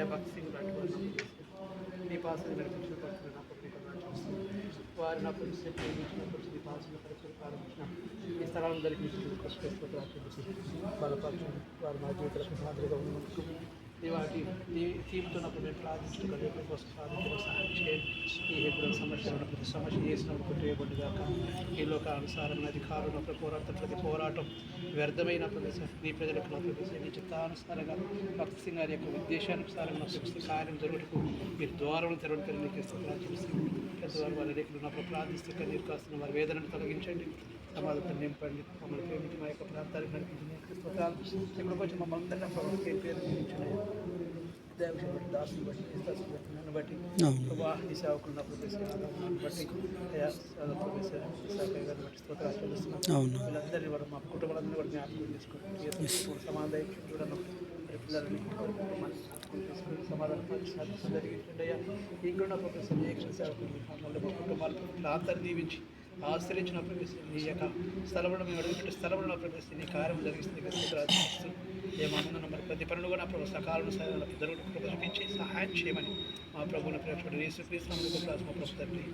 అయ్యా భక్తి సింగ్ లాంటి వారు నాకు చేసి నీ పాసలు నడిపించిన పక్షులు నా పత్రిక వారి నా పరిస్థితి ప్రేమించినప్పుడు నీ పాసల పరిస్థితులు ప్రారంభించిన ఈ స్థలాలను దొరికించి కష్టపడి బలపరచండి వారు మా జీవితాలకు మాదిరిగా ఉన్నందుకు ఈ వాటి ఈ థీమ్తో నేను ప్రార్థించుకున్న రేపు కోసం ప్రార్థించిన సహాయం చేయండి ఈ హెబ్రోన్ సమస్య ప్రతి సమస్య చేసినప్పుడు చేయబడిగాక ఈ లోక అనుసారమైన అధికారులు పోరాటం ప్రతి పోరాటం వ్యర్థమైన ప్రదేశం. నీ ప్రజలకు నా నీ చిత్తానుసారంగా భక్తి సింగ్ గారి యొక్క ఉద్దేశానుసారంగా నా కార్యం జరుగుటకు మీరు ద్వారం తెరవడం నీకు ఇస్తున్నారు పెద్దవారు వారి రేఖలు ఉన్నప్పుడు ప్రార్థిస్తూ కన్నీరు కాస్తున్న వారి వేదనను తొలగించండి. సమాధానం నింపండి. మమ్మల్ని ప్రేమించి మా యొక్క ప్రాంతానికి నడిపించిన స్తోత్రాలు ఇక్కడికి వచ్చి మమ్మల్ని అందరినీ ప్రభావం ఏ పేరు నియమించినాయి బట్టి దాసుని బట్టి బట్టి నన్ను బట్టి ప్రభా ఈ సేవకులు నా ప్రదేశం బట్టి అయా ప్రదేశం శాఖ గారిని బట్టి స్తోత్రాలు చెల్లిస్తున్నాం. అవును. వీళ్ళందరినీ కూడా మా కుటుంబాలందరినీ కూడా జ్ఞాపకం సమాధానం మరి పిల్లలని సమాధానం పరిచయం జరిగింటుండయ్యా ఇంకొన్న ప్రొఫెసర్ సేవకులు మమ్మల్ని మా అందరినీ దీవించి ఆశ్రయించిన ప్రవేశం నీ యొక్క స్థలంలో మేము అడుగుతుంటే స్థలంలో ప్రవేశం నీ కార్యం జరిగిస్తుంది. గతిస్తూ ఏమన్నా మరి ప్రతి పనులు కూడా ప్రభు సకాలను జరుగుతూ ప్రదర్శించి సహాయం చేయమని మా ప్రభువుని ప్రేక్షకుడు యేసు క్రీస్తు తండ్రి.